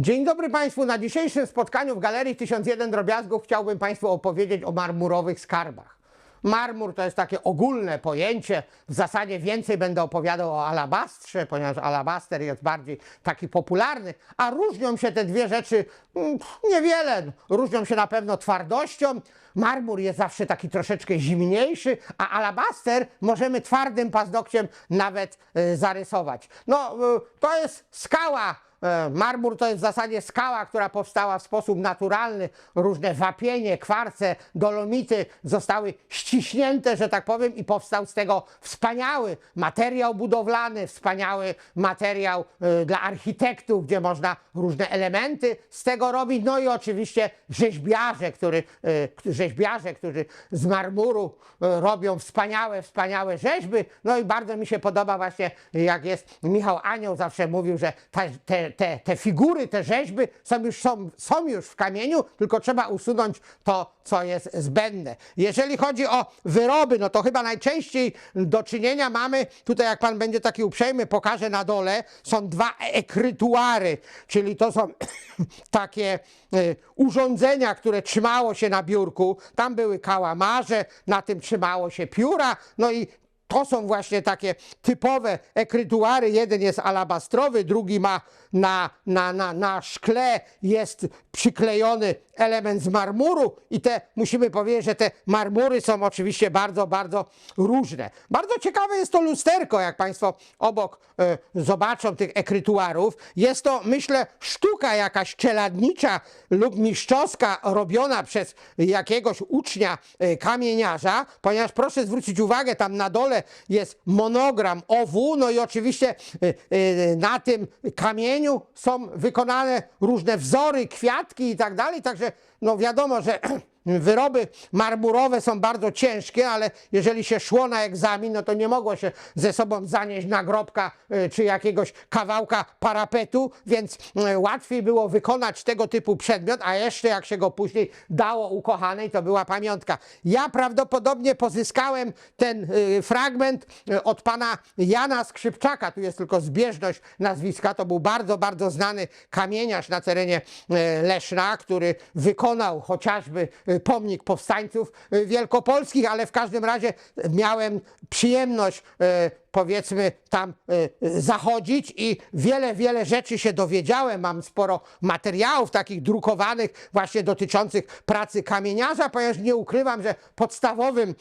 Dzień dobry Państwu. Na dzisiejszym spotkaniu w Galerii 1001 Drobiazgów chciałbym Państwu opowiedzieć o marmurowych skarbach. Marmur to jest takie ogólne pojęcie. W zasadzie więcej będę opowiadał o alabastrze, ponieważ alabaster jest bardziej taki popularny, a różnią się te dwie rzeczy mm, niewiele. Różnią się na pewno twardością. Marmur jest zawsze taki troszeczkę zimniejszy, a alabaster możemy twardym paznokciem nawet e, zarysować. No, e, to jest skała Marmur to jest w zasadzie skała, która powstała w sposób naturalny. Różne wapienie, kwarce, dolomity zostały ściśnięte, że tak powiem, i powstał z tego wspaniały materiał budowlany, wspaniały materiał e, dla architektów, gdzie można różne elementy z tego robić. No i oczywiście rzeźbiarze, który, e, rzeźbiarze którzy z marmuru e, robią wspaniałe, wspaniałe rzeźby. No i bardzo mi się podoba właśnie, jak jest Michał Anioł zawsze mówił, że ta, te, te, figury, te rzeźby są już, są, są już w kamieniu, tylko trzeba usunąć to, co jest zbędne. Jeżeli chodzi o wyroby, no to chyba najczęściej do czynienia mamy, tutaj jak pan będzie taki uprzejmy, pokażę na dole, są dwa ekrytuary, czyli to są takie e, urządzenia, które trzymało się na biurku. Tam były kałamarze, na tym trzymało się pióra, no i to są właśnie takie typowe ekrytuary. Jeden jest alabastrowy, drugi ma na, na, na, na szkle jest przyklejony element z marmuru i te, musimy powiedzieć, że te marmury są oczywiście bardzo, bardzo różne. Bardzo ciekawe jest to lusterko, jak Państwo obok e, zobaczą tych ekrytuarów. Jest to, myślę, sztuka jakaś czeladnicza lub mistrzowska robiona przez jakiegoś ucznia e, kamieniarza, ponieważ proszę zwrócić uwagę, tam na dole jest monogram OW, no i oczywiście e, e, na tym kamieniu są wykonane różne wzory, kwiatki i tak dalej, także no wiadomo, że Wyroby marmurowe są bardzo ciężkie, ale jeżeli się szło na egzamin, no to nie mogło się ze sobą zanieść nagrobka y, czy jakiegoś kawałka parapetu, więc y, łatwiej było wykonać tego typu przedmiot, a jeszcze jak się go później dało ukochanej, to była pamiątka. Ja prawdopodobnie pozyskałem ten y, fragment od pana Jana Skrzypczaka, tu jest tylko zbieżność nazwiska, to był bardzo, bardzo znany kamieniarz na terenie Leszna, który wykonał chociażby pomnik powstańców y, wielkopolskich, ale w każdym razie miałem przyjemność y, powiedzmy tam y, zachodzić i wiele, wiele rzeczy się dowiedziałem. Mam sporo materiałów takich drukowanych właśnie dotyczących pracy kamieniarza, ponieważ nie ukrywam, że podstawowym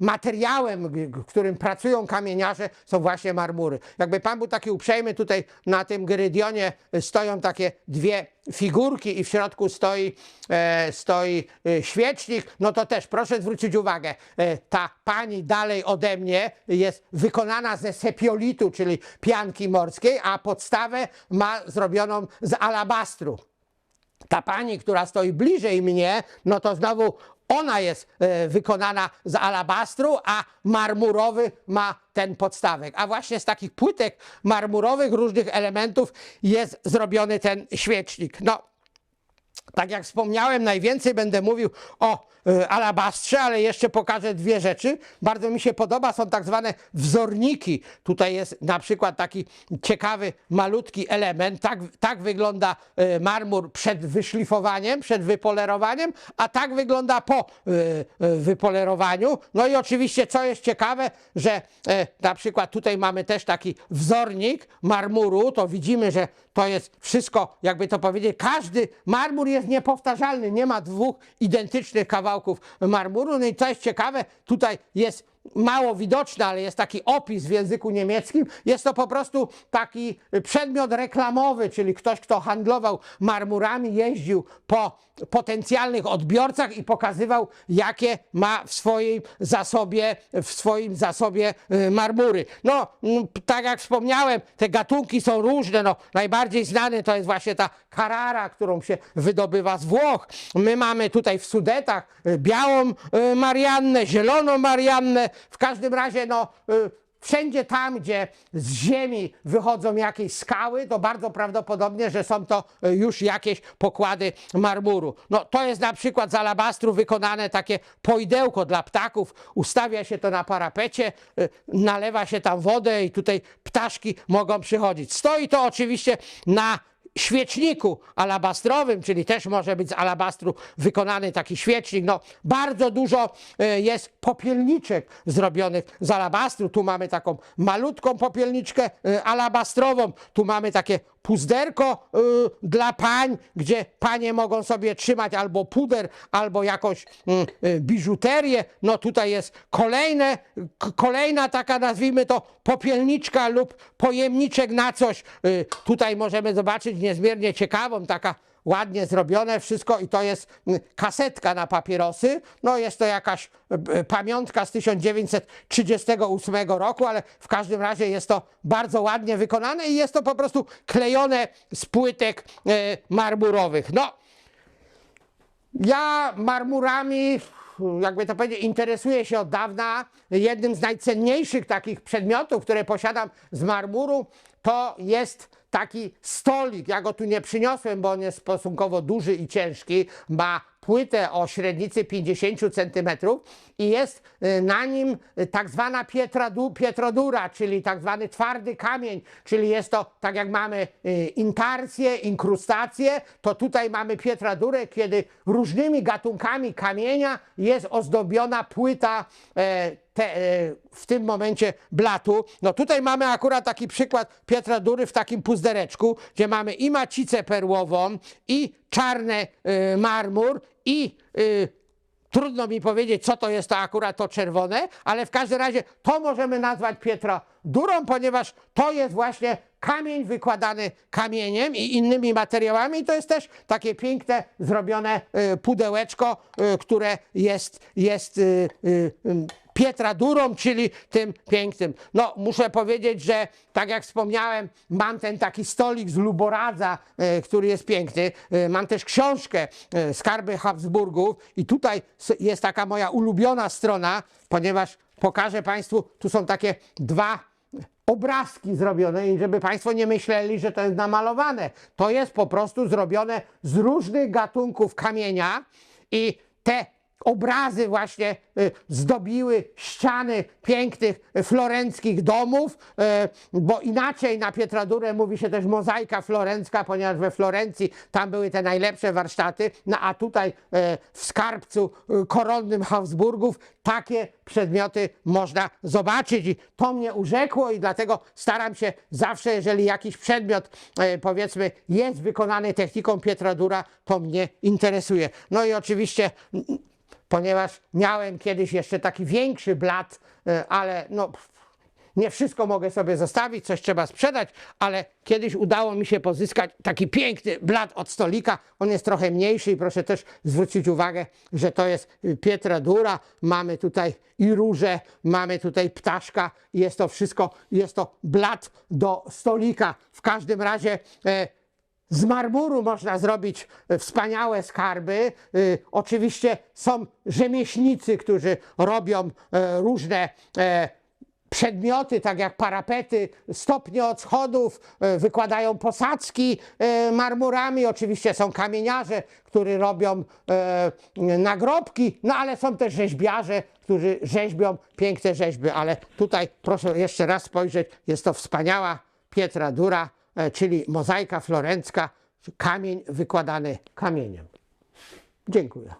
materiałem, w którym pracują kamieniarze są właśnie marmury. Jakby pan był taki uprzejmy, tutaj na tym gyrydionie stoją takie dwie figurki i w środku stoi, e, stoi świecznik, no to też proszę zwrócić uwagę, e, ta pani dalej ode mnie jest wykonana ze sepiolitu, czyli pianki morskiej, a podstawę ma zrobioną z alabastru. Ta pani, która stoi bliżej mnie, no to znowu ona jest e, wykonana z alabastru, a marmurowy ma ten podstawek. A właśnie z takich płytek marmurowych, różnych elementów jest zrobiony ten świecznik. No, tak jak wspomniałem, najwięcej będę mówił o y, alabastrze, ale jeszcze pokażę dwie rzeczy. Bardzo mi się podoba, są tak zwane wzorniki. Tutaj jest na przykład taki ciekawy, malutki element. Tak, tak wygląda y, marmur przed wyszlifowaniem, przed wypolerowaniem, a tak wygląda po y, y, wypolerowaniu. No i oczywiście, co jest ciekawe, że y, na przykład tutaj mamy też taki wzornik marmuru, to widzimy, że to jest wszystko, jakby to powiedzieć, każdy marmur jest niepowtarzalny, nie ma dwóch identycznych kawałków marmuru. No i co jest ciekawe, tutaj jest mało widoczne, ale jest taki opis w języku niemieckim. Jest to po prostu taki przedmiot reklamowy, czyli ktoś, kto handlował marmurami, jeździł po potencjalnych odbiorcach i pokazywał, jakie ma w swoim zasobie, w swoim zasobie y, marmury. No, tak jak wspomniałem, te gatunki są różne. No, najbardziej znany to jest właśnie ta Carrara, którą się wydobywa z Włoch. My mamy tutaj w Sudetach y, białą y, Mariannę, zieloną Mariannę. W każdym razie, no, Wszędzie tam, gdzie z ziemi wychodzą jakieś skały, to bardzo prawdopodobnie, że są to e, już jakieś pokłady marmuru. No to jest na przykład z alabastru wykonane takie pojdełko dla ptaków. Ustawia się to na parapecie, e, nalewa się tam wodę i tutaj ptaszki mogą przychodzić. Stoi to oczywiście na świeczniku alabastrowym, czyli też może być z alabastru wykonany taki świecznik. No, bardzo dużo e, jest popielniczek zrobionych z alabastru. Tu mamy taką malutką popielniczkę e, alabastrową, tu mamy takie puzderko y, dla pań, gdzie panie mogą sobie trzymać albo puder, albo jakąś mm, y, biżuterię. No tutaj jest kolejne, kolejna taka nazwijmy to popielniczka lub pojemniczek na coś. Y, tutaj możemy zobaczyć niezmiernie ciekawą, taka ładnie zrobione wszystko i to jest mm, kasetka na papierosy. No jest to jakaś e, pamiątka z 1938 roku, ale w każdym razie jest to bardzo ładnie wykonane i jest to po prostu klejone z płytek e, marmurowych. No, ja marmurami, jakby to powiedzieć, interesuję się od dawna. Jednym z najcenniejszych takich przedmiotów, które posiadam z marmuru, to jest taki stolik. Ja go tu nie przyniosłem, bo on jest stosunkowo duży i ciężki. Ma płytę o średnicy 50 cm i jest y, na nim y, tak zwana pietradu, pietrodura, czyli tak zwany twardy kamień, czyli jest to tak jak mamy y, intarsję, inkrustację, to tutaj mamy pietradurę, kiedy różnymi gatunkami kamienia jest ozdobiona płyta e, te, e, w tym momencie blatu. No tutaj mamy akurat taki przykład pietradury w takim puzdereczku, gdzie mamy i macicę perłową, i czarny e, marmur, i e, Trudno mi powiedzieć, co to jest to akurat to czerwone, ale w każdym razie to możemy nazwać Pietra durą, ponieważ to jest właśnie kamień wykładany kamieniem i innymi materiałami. To jest też takie piękne, zrobione pudełeczko, które jest, jest Pietra Durą, czyli tym pięknym. No, muszę powiedzieć, że tak jak wspomniałem, mam ten taki stolik z Luboradza, e, który jest piękny. E, mam też książkę e, Skarby Habsburgów i tutaj jest taka moja ulubiona strona, ponieważ pokażę Państwu, tu są takie dwa obrazki zrobione i żeby Państwo nie myśleli, że to jest namalowane. To jest po prostu zrobione z różnych gatunków kamienia i te obrazy właśnie y, zdobiły ściany pięknych florenckich domów, y, bo inaczej na Pietradurę mówi się też mozaika florencka, ponieważ we Florencji tam były te najlepsze warsztaty, no a tutaj y, w skarbcu koronnym Habsburgów takie przedmioty można zobaczyć i to mnie urzekło i dlatego staram się zawsze, jeżeli jakiś przedmiot powiedzmy jest wykonany techniką Pietradura, to mnie interesuje. No i oczywiście ponieważ miałem kiedyś jeszcze taki większy blat, e, ale no nie wszystko mogę sobie zostawić, coś trzeba sprzedać, ale kiedyś udało mi się pozyskać taki piękny blat od stolika. On jest trochę mniejszy i proszę też zwrócić uwagę, że to jest Pietra Dura. Mamy tutaj i róże, mamy tutaj ptaszka. Jest to wszystko, jest to blat do stolika. W każdym razie e, z marmuru można zrobić e, wspaniałe skarby. Y, Oczywiście są rzemieślnicy, którzy robią e, różne e, przedmioty, tak jak parapety, stopnie od schodów, e, wykładają posadzki e, marmurami. Oczywiście są kamieniarze, którzy robią e, nagrobki, no ale są też rzeźbiarze, którzy rzeźbią piękne rzeźby. Ale tutaj proszę jeszcze raz spojrzeć, jest to wspaniała Pietra Dura, e, czyli mozaika florencka, kamień wykładany kamieniem. Dziękuję.